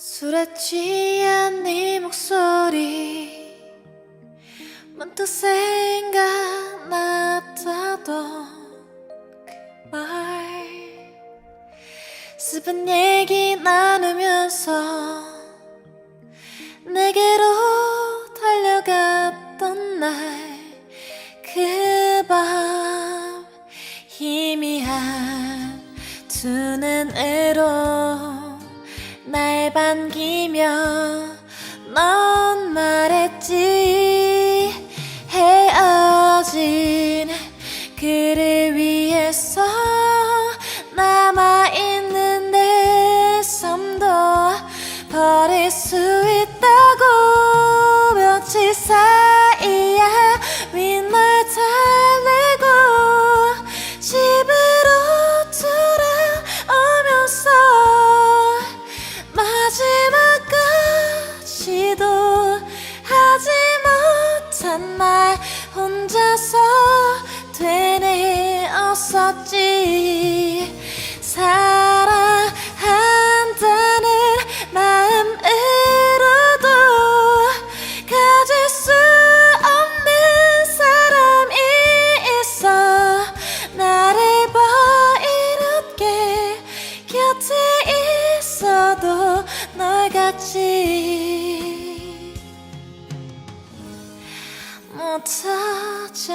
술에 취한 네 목소리. 문득 생각났다던 그 말. 슬픈 얘기 나누면서 내게로 달려갔던 날. 그 밤 희미한 두 눈으로 날 반기며 넌 말했지. 헤어진 그를 위해서 남아있는 내 삶도 버릴 수 못한 말 혼자서 되뇌었었지. 사랑한다는 마음으로도 가질 수 없는 사람이 있어. 나를 봐 이렇게 곁에 있어도 널 같지 못하잖아